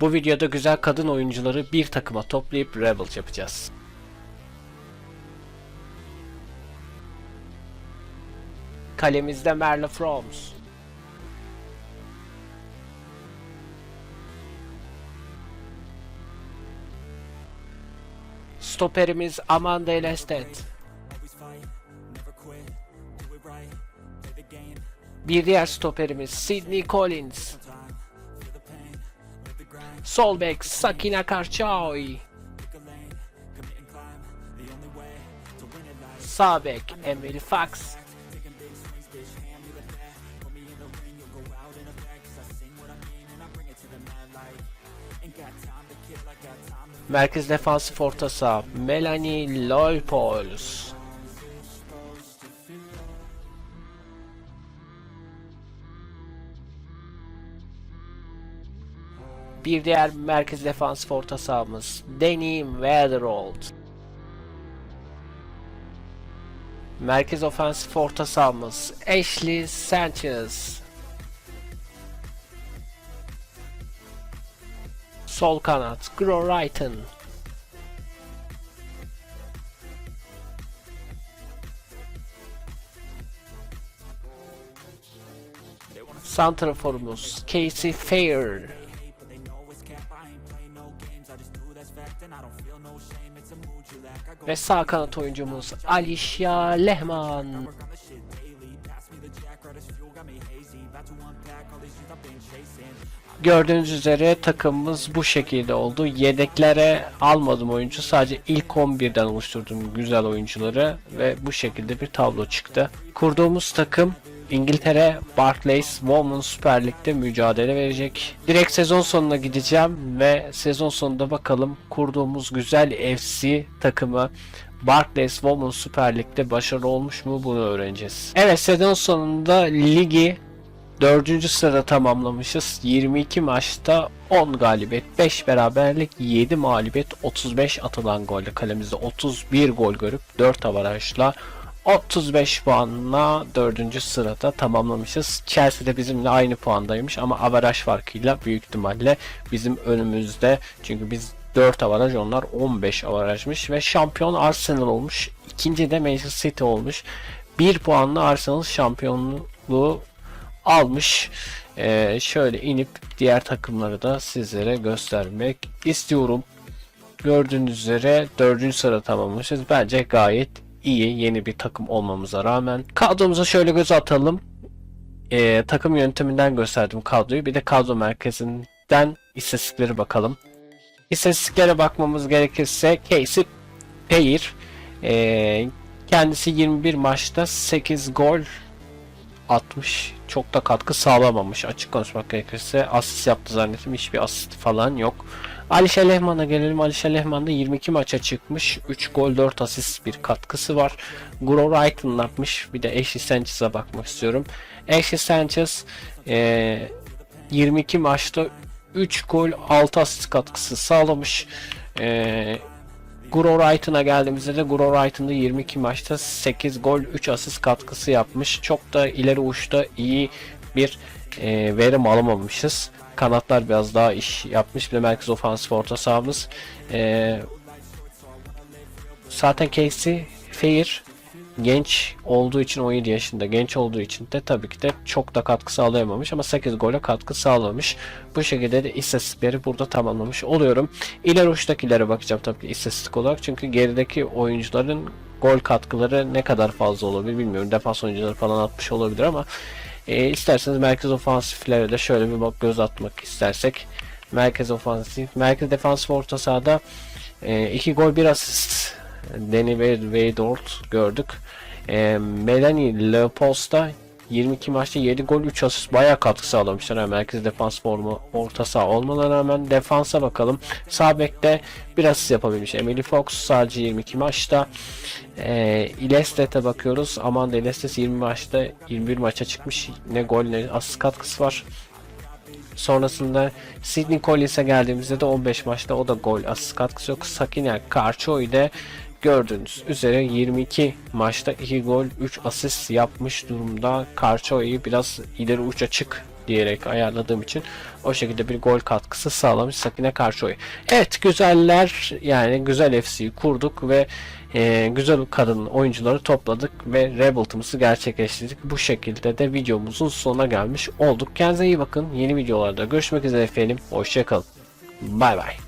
Bu videoda güzel kadın oyuncuları bir takıma toplayıp Rebel yapacağız. Kalemizde Merle Froms. Stoperimiz Amanda Elestet. Bir diğer stoperimiz Sidney Collins. Sol bek Sakina Karçaoy. Sağ bek Emily Fox. Merkez defansif orta saha Melanie Loipols. Bir diğer merkez defansif orta sahamız Danny Weatherald. Merkez ofensif orta sahamız Ashley Sanchez. Sol kanat Gro Wrighton. Santraforumuz Casey Fair. Ve sağ kanat oyuncumuz Alicia Lehman. Gördüğünüz üzere takımımız bu şekilde oldu. Yedeklere almadım oyuncu. Sadece ilk 11'den oluşturduğum güzel oyuncuları ve bu şekilde bir tablo çıktı. Kurduğumuz takım İngiltere Barclays Women Süper Lig'de mücadele verecek. Direkt sezon sonuna gideceğim ve sezon sonunda bakalım kurduğumuz güzel FC takımı Barclays Women Süper Lig'de başarılı olmuş mu bunu öğreneceğiz. Evet sezon sonunda ligi 4. sırada tamamlamışız. 22 maçta 10 galibiyet, 5 beraberlik, 7 mağlubiyet, 35 atılan golle kalemizde 31 gol görüp 4 avarajla 35 puanla 4. sırada tamamlamışız. Chelsea de bizimle aynı puandaymış ama avaraj farkıyla büyük ihtimalle bizim önümüzde. Çünkü biz 4 avaraj onlar 15 avarajmış ve şampiyon Arsenal olmuş. İkinci de Manchester City olmuş. 1 puanla Arsenal şampiyonluğu almış. Ee, şöyle inip diğer takımları da sizlere göstermek istiyorum. Gördüğünüz üzere 4. sıra tamamlamışız. Bence gayet iyi yeni bir takım olmamıza rağmen. Kadromuza şöyle göz atalım. Ee, takım yönteminden gösterdim kadroyu. Bir de kadro merkezinden istatistikleri bakalım. İstatistiklere bakmamız gerekirse Casey Payir ee, kendisi 21 maçta 8 gol 60 çok da katkı sağlamamış açık konuşmak gerekirse asist yaptı zannettim hiçbir asist falan yok. Alişe Lehman'a gelelim. Alişe Lehman da 22 maça çıkmış. 3 gol 4 asist bir katkısı var. Gro Wrighton yapmış. Bir de Ashley Sanchez'a bakmak istiyorum. Ashley Sanchez e, 22 maçta 3 gol 6 asist katkısı sağlamış. E, Guro Wrighton'a geldiğimizde de Guro Wrighton da 22 maçta 8 gol 3 asist katkısı yapmış. Çok da ileri uçta iyi bir e, verim alamamışız. Kanatlar biraz daha iş yapmış. Bir de merkez ofansif orta sahamız. E, zaten Casey Fair genç olduğu için 17 yaşında genç olduğu için de tabii ki de çok da katkı sağlayamamış ama 8 gole katkı sağlamış. Bu şekilde de istatistikleri burada tamamlamış oluyorum. İleri uçtakilere bakacağım tabii ki istatistik olarak çünkü gerideki oyuncuların gol katkıları ne kadar fazla olabilir bilmiyorum. Defans oyuncuları falan atmış olabilir ama e, isterseniz merkez ofansiflere de şöyle bir bak göz atmak istersek merkez ofansif, merkez defansif orta sahada 2 e, gol 1 asist Danny Weidort gördük. E, Melanie Leopold'da 22 maçta 7 gol 3 asist bayağı katkı sağlamışlar. Yani merkez defans formu orta saha olmalarına rağmen defansa bakalım. Sağ bekte bir yapabilmiş. Emily Fox sadece 22 maçta. E, Ilestet'e bakıyoruz. Amanda Ilestet 20 maçta 21 maça çıkmış. Ne gol ne asist katkısı var. Sonrasında Sidney Collins'e geldiğimizde de 15 maçta o da gol asist katkısı yok. Sakina Karçoy de gördüğünüz üzere 22 maçta 2 gol 3 asist yapmış durumda. Karçoy'u biraz ileri uç açık diyerek ayarladığım için o şekilde bir gol katkısı sağlamış Sakine karşı oyun. Evet güzeller yani güzel FC'yi kurduk ve e, güzel kadın oyuncuları topladık ve Rebuild'ımızı gerçekleştirdik. Bu şekilde de videomuzun sonuna gelmiş olduk. Kendinize iyi bakın. Yeni videolarda görüşmek üzere efendim. Hoşçakalın. Bay bay.